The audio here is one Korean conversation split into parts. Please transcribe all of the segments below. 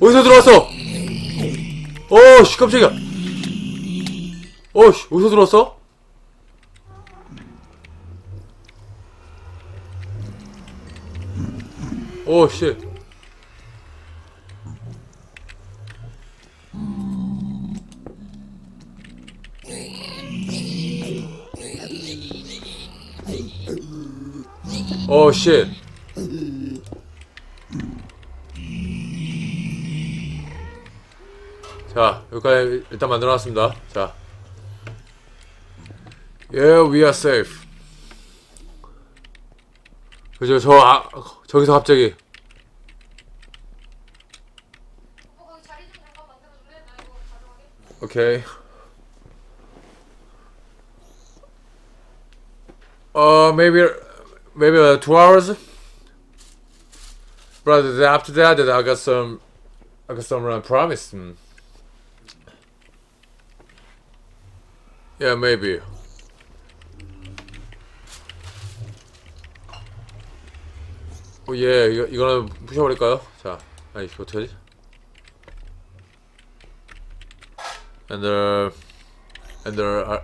어디서 들어왔어? 어씨 깜짝이야. 어씨 어디서 들어왔어? 오 씨. 오 씨. 자, 여기까지 일단 만들어놨습니다. 자. Yeah, we are safe. 그죠, 저, 아, 저기서 갑자기. 오케이. Uh, maybe, maybe uh, two hours. But after that, I got some, I got some uh, promise. Yeah, maybe. 오, 예, 이거, 이거는 부셔버릴까요? 자, 아니, 이거 어떡하지? And the, and the, uh,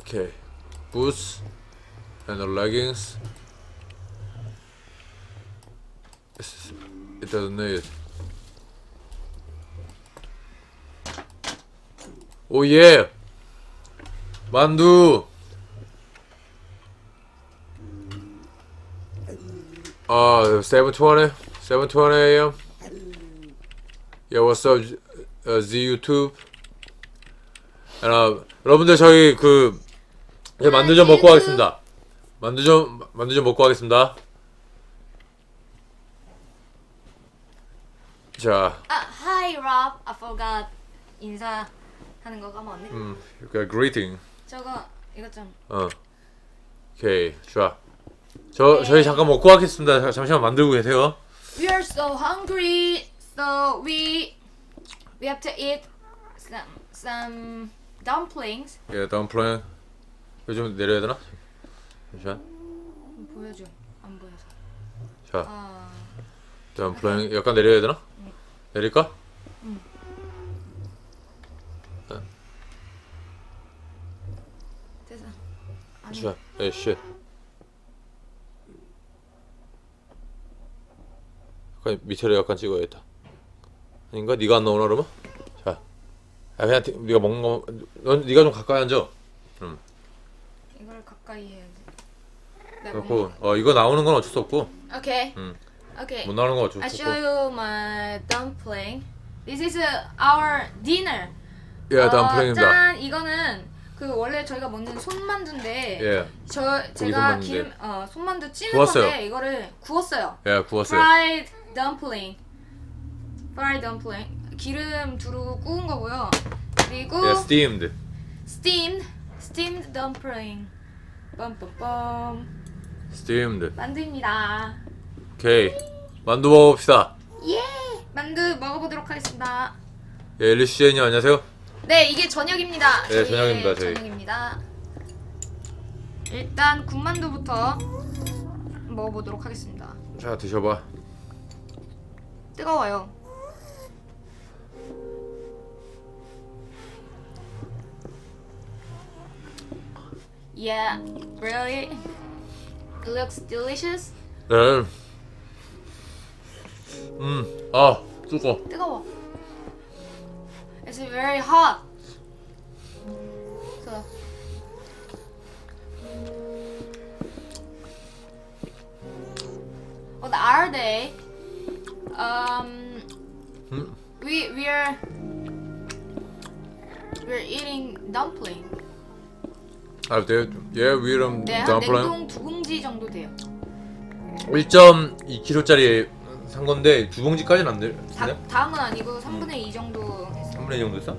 okay, boots, and the leggings. It's- It doesn't need. 오, 예! 만두. 아, 720, 720 a.m. Yeah, what's up, uh, Z YouTube? 아, 여러분들 저희 그 이제 만두 좀 먹고 가겠습니다. 만두 좀 만두 좀 먹고 가겠습니다. 자, 아, hi Rob. I forgot 인사하는 거 까먹었네. 음, 그 greeting. 저거 이것 좀. 어, 오케이, 좋아. 저 저희 잠깐 먹고 가겠습니다. 자, 잠시만 만들고 계세요. We are so hungry, so we we have to eat some some dumplings. 예, 다음 플랜 요즘 내려야 되나? 잠시만. 보여줘. 안 보여서. 자, 아, 다음 플랜 약간 내려야 되나? 내릴까? 됐어. 자, 에, 쉣. 약간 밑에를 약간 찍어야겠다. 아닌가? 네가 안 나오나 그러면? 자, 아 그냥 디- 네가 먹는 거, 넌 네가 좀 가까이 앉아. 이걸 가까이 해야지. 내가 그렇고, 먹는 어 이거 나오는 건 어쩔 수 없고, 거. Okay. 음. Okay. 못 나오는 건 어쩔 I 수 show 없고. you my dumpling. This is uh, our dinner. 예, 다음 어, 플랜입니다. 짠, 이거는 그 원래 저희가 먹는 손만두인데 예, 저 제가 손만두인데. 기름 어 손만두 찌는 구웠어요. 건데 이거를 구웠어요. 예, 구웠어요. Fried dumpling. Fried dumpling. 기름 두루 구운 거고요. 그리고 예, steamed. steamed steamed dumpling. 빰빰빰. steamed. 만두입니다. 오케이, 만두 먹어봅시다. 예. 만두 먹어보도록 하겠습니다. 예, 엘리시제님 안녕하세요. 네, 이게 저녁입니다. 네, 저녁입니다, 저희. 저녁입니다. 일단 군만두부터 먹어보도록 하겠습니다. 자, 드셔봐. 뜨거워요. Yeah, really? It looks delicious. 네. 음, 아, 뜨거. 뜨거워. It's very hot. So. What are they? Um, 음, we we're we're eating dumpling. 아, 네, 예, 위름 네, 한 덤플링. 냉동 두 봉지 정도 돼요. 1.2kg짜리 산 건데 두 봉지까지는 안 돼. 다, 네? 다음은 아니고 3분의 2 정도. 3분의 2 정도 했어?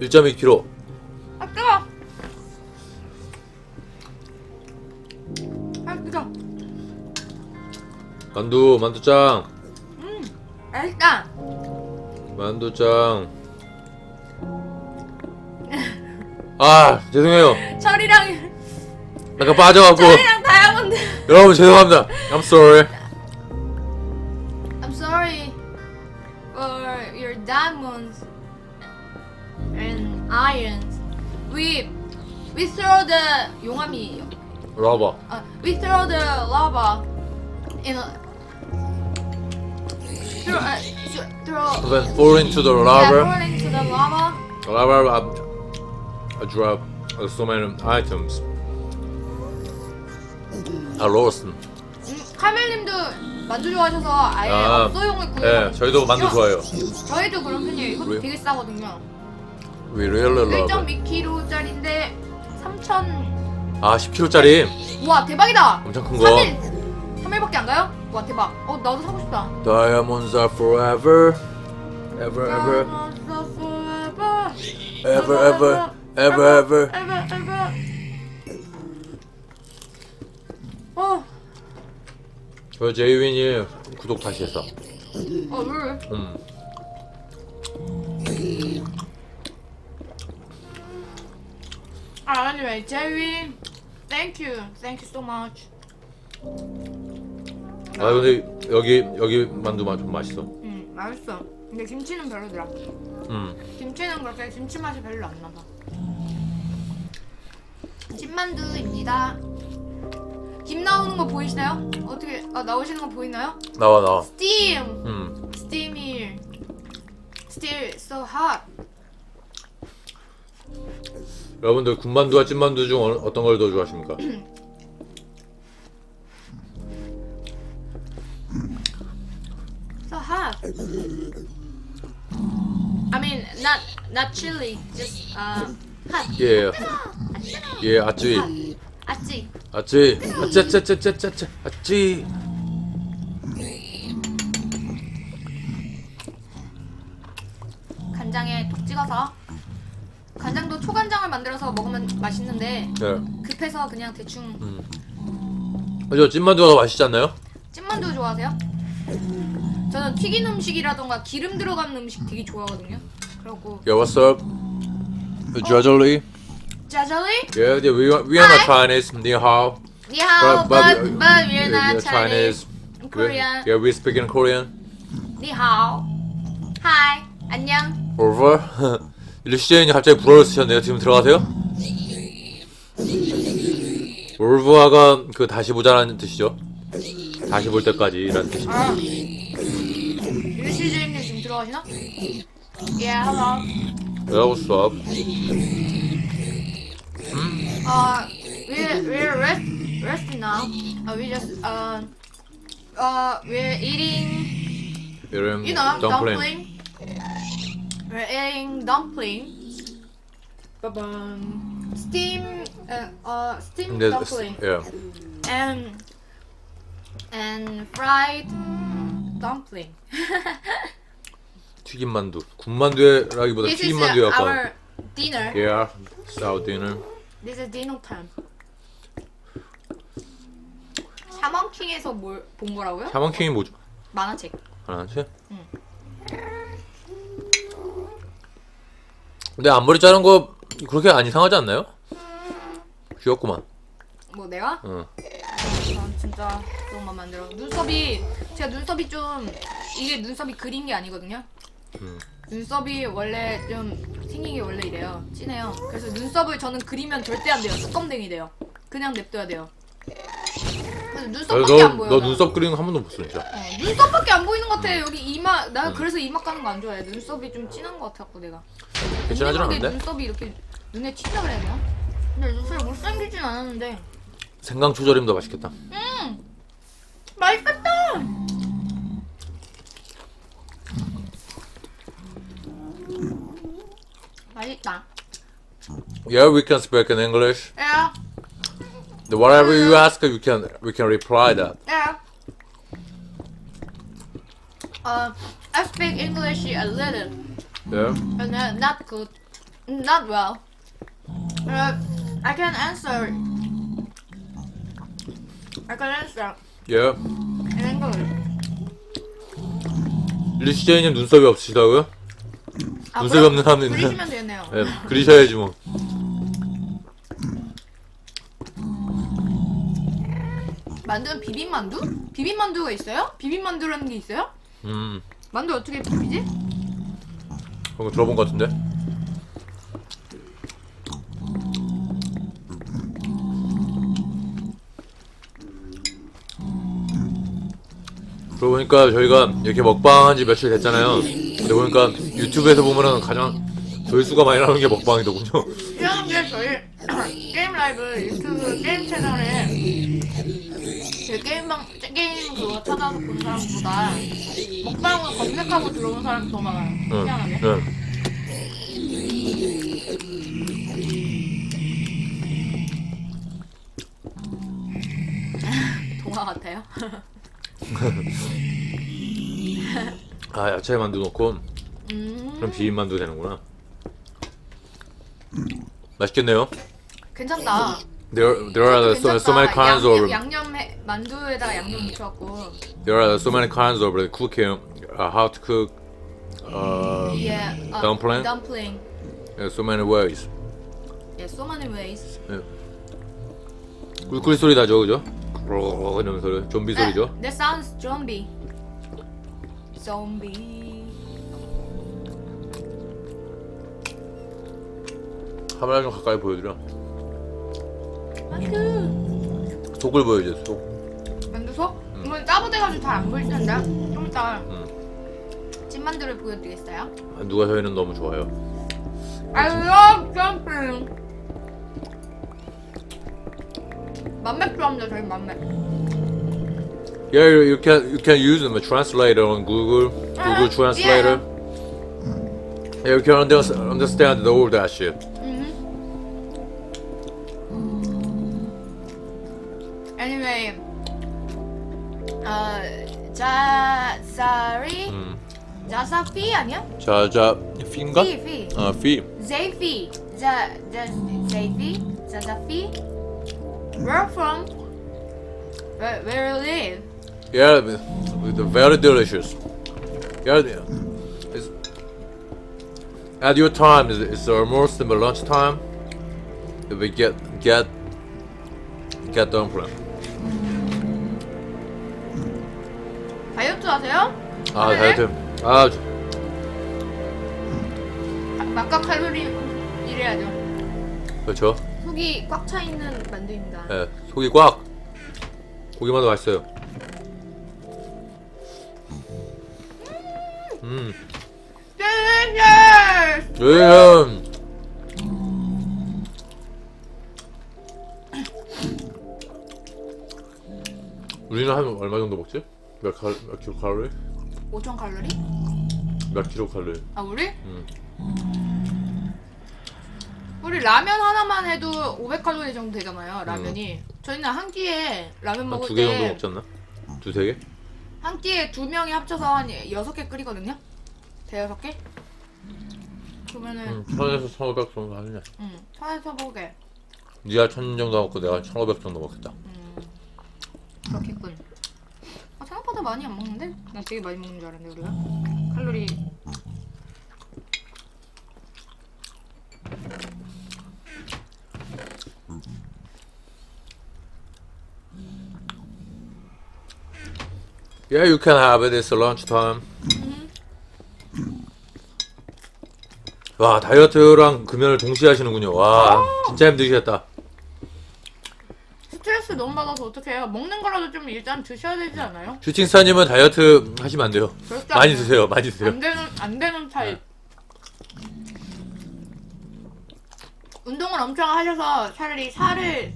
1.2kg. 아 뜨거. 아 뜨거. 만두, 만두짱. 맛있다. 만두짱. 아, 죄송해요. 철이랑 약간 빠져갖고. 철이랑 다이아몬드. 여러분 죄송합니다. I'm sorry. 용암이에요. 라바. Uh, we throw the lava in a throw, uh, sh- throw Then fall into the yeah, lava. fall into the lava. Lava up. I drop uh, so many items. I lost. 음, 카멜님도 만두 좋아하셔서 아예 아, 업소용을 구해요. 예, 저희도 만두 좋아해요. 저희도 그런 편이에요. 이것도 우리- 되게 싸거든요. We really love it. 1.2kg짜리인데 3천. 아, 10kg짜리. 와 대박이다. 엄청 큰 거. 3일 3일밖에 안 가요? 와 대박. 어 나도 사고 싶다. Diamonds are forever. Ever, ever, ever, ever, ever, ever. ever, ever. 어, 저 제이윈이 구독 다시 했어. 어 왜? 음. 아, anyway, Jerry, thank you, thank you so much. 아 근데 여기 여기 만두 맛 좀 맛있어. 음, 맛있어. 근데 김치는 별로더라. 음. 김치는 그렇게 김치 맛이 별로 안 나서. 찐만두입니다. 김 나오는 거 보이시나요? 어떻게 아 나오시는 거 보이나요? 나와 나와. Steam, 음. steamy, still so hot. 여러분들 군만두와 찐만두 중 어느- 어떤 걸 더 좋아하십니까? So hot. I mean, not not chili, just uh, hot. 예. 예, 아찌. hot. 아찌. 아찌. 아찌 아찌 아찌 아찌 아찌. 간장에 톡 찍어서 간장도 초간장을 만들어서 먹으면 맛있는데 예. 급해서 그냥 대충 음. 저 찐만두가 더 맛있지 않나요? 찐만두 좋아하세요? 저는 튀긴 음식이라던가 기름 들어간 음식 되게 좋아하거든요. 그리고 Yeah, what's up? Jajali. 짜잘리? Yeah, yeah, we are, we are not Chinese. Ni hao. 니하오, but but we're not we're Chinese. We're- Korean. Yeah, we speak in Korean. 니하오. Hi. 안녕. Over. 일시제인이 갑자기 불어를 쓰셨네요. 지금 들어가세요? 올브아가 그 다시 보자라는 뜻이죠. 다시 볼 때까지 라는 뜻입니다. 아. 일시제님 지금 들어가시나? Yeah, hello. Yeah, what's up? Uh, we're we're rest, resting now. Uh, we just uh uh we're eating 이런 you know dumpling. dumpling. We're eating dumpling. Ba-bum. Steam uh, uh steam 근데 dumpling yeah. and and fried dumpling. 튀김 만두. 군만두라기보다 this is 튀김 uh, 만두 약간. our dinner. Yeah, our dinner. This is dinner time. 샤먼킹에서 뭘 본 거라고요? 샤먼킹이 뭐죠? 만화책. 하나씩? 응. 근데 앞머리 자른 거 그렇게 안 이상하지 않나요? 귀엽구만. 뭐 내가? 응. 난 진짜 너무 마음에 안 들어. 눈썹이 제가 눈썹이 좀 이게 눈썹이 그린 게 아니거든요. 음. 눈썹이 원래 좀 생긴 게 원래 이래요. 진해요. 그래서 눈썹을 저는 그리면 절대 안 돼요. 뚜껑댕이 돼요. 그냥 냅둬야 돼요. 눈썹밖에 너, 안 보여. 너 나. 눈썹 그리는 거한 번도 못 써, 진짜. 어, 눈썹밖에 안 보이는 것 같아. 여기 이마 나 음. 그래서 이마 까는 거 안 좋아해. 눈썹이 좀 진한 것 같았고 내가. 괜찮아진 근데 않은데? 눈썹이 이렇게 눈에 튄다 그래야 되나? 근데 눈썹이 못생기진 않았는데 생강 초절임 더 맛있겠다. 음 맛있겠다. 맛있다. Yeah, we can speak in English. Yeah, The whatever you ask, we can we can reply that. yeah. Uh, I speak English a little, Yeah. but not, not good, not well. Uh, I can answer. I can answer Yeah. in English. 리시제이님 눈썹이 없으시다고요? 아, 눈썹이 그럼 없는 사람도 있네. 그리시면 되겠네요. 네, 그리셔야지 뭐. 만두는 비빔만두? 비빔만두가 있어요? 비빔만두라는 게 있어요? 음 만두 어떻게 비비지? 거 들어본 것 같은데 그러고 보니까 저희가 이렇게 먹방한 지 며칠 됐잖아요 근데 보니까 유튜브에서 보면은 가장 조회수가 많이 나오는 게 먹방이더군요 이런 게 저희 게임 라이브 유튜브 게임 채널에 제 게임방 게임 그거 찾아서 보는 사람보다 먹방을 검색하고 들어온 사람이 더 많아요. 응, 희한하게. 응. 동화 같아요. 아 야채 만두 넣고 음, 그럼 비빔 만두 되는구나 맛있겠네요 괜찮다. There, there are so, so many kinds 양념, of 양념 해, 만두에다가 양념 묻혀갖고 there are so many kinds of cooking uh, how to cook uh, 예, 어, Dumpling? dumpling. in so many ways 예, so many ways. 꿀꿀 소리 나죠 그죠? 그러고 이러면 소리 좀비 소리죠 That, sounds zombie. Zombie. 카메라 좀 가까이 보여드려. 속을 보여줘 속 만두 속? 이건 짜부돼가지고 잘 안 보일 텐데. 좀 이따 음. 찐만두를 보여드리겠어요? 만두가 저희는 너무 좋아요 I love dumpling. 만렙 좋아합니다, 저희 만렙. Yeah, you, you can you can use them a translator on Google Google Uh, Translator. Yeah, you can under, understand all that shit. 자사리, 음. 자사피 아니야? 자자 피인가? 피, 피. 아 피. 제이피, 자, 자, 제이피, 자사피. Where from? Where, where you live? Yeah, with the very delicious. Yeah, it's, at your time, it's, it's almost the lunch time. We get get get dumpling. 하세요? 아, 네. 다이어트. 아, 저- 아, 막각 칼로리 이래야죠. 그렇죠. 속이 꽉 차 있는 만두입니다. 예, 속이 꽉. 고기만도 맛있어요. 음, Delicious! 예. 우리는 한 얼마 정도 먹지? 몇, 칼, 몇 킬로 칼로리? 5천 칼로리? 몇 킬로 칼로리? 아 우리? 음. 우리 라면 하나만 해도 500칼로리 정도 되잖아요. 라면이. 저희는 한 끼에 라면 먹을 한두개 정도 때 먹지 않나? 두세 개? 한 끼에 두 명이 합쳐서 한 여섯 개 끓이거든요. 대여섯 개? 그러면은 응, 천에서 천오백 정도 하느냐? 응, 천에서 보게 니가 천 정도 먹고 내가 천오백 정도 먹겠다. 그렇겠군. 아, 생각보다 많이 안 먹는데? 난 되게 많이 먹는 줄 알았는데 우리가 칼로리 Yeah, you can have it. It's lunch time. 와 다이어트랑 금연을 동시에 하시는군요. 와 진짜 힘드시겠다. 너무 받아서 어떻게 해요? 먹는 거라도 좀 일단 드셔야 되지 않아요? 슈팅스타님은 다이어트 하시면 안 돼요. 절대 많이 돼요. 드세요. 많이 드세요. 안 되는 안 되는 타입. 운동을 엄청 하셔서 차라리 살을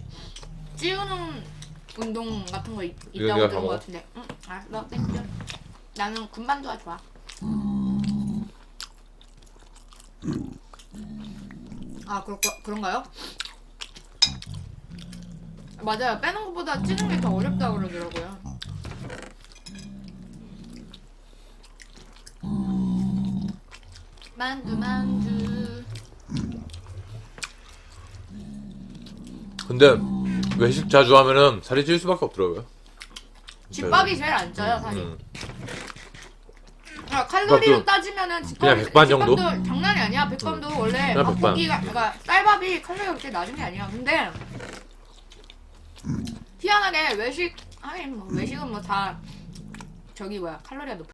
찌우는 운동 같은 거 있, 이거 있다고 내가 들은? 것 같은데. 응, 알았어, 땡큐. 나는 군만두가 좋아. 아거 그런가요? 맞아요. 빼는 것보다 찌는 게 더 어렵다 고 그러더라고요. 만두 만두. 근데 외식 자주 하면은 살이 찔 수밖에 없더라고요. 집밥이 제일 안 쪄요, 사실. 음. 아, 칼로리로 집밥도 따지면은 집밥, 그냥 백반 정도? 집밥도 장난이 아니야. 백반도 원래 그냥 막 백반. 고기가 그러니까 쌀밥이 칼로리가 그렇게 낮은 게 아니야. 근데 희한하게 외식 하긴 뭐 외식은 뭐 다 저기 뭐야 칼로리가 높.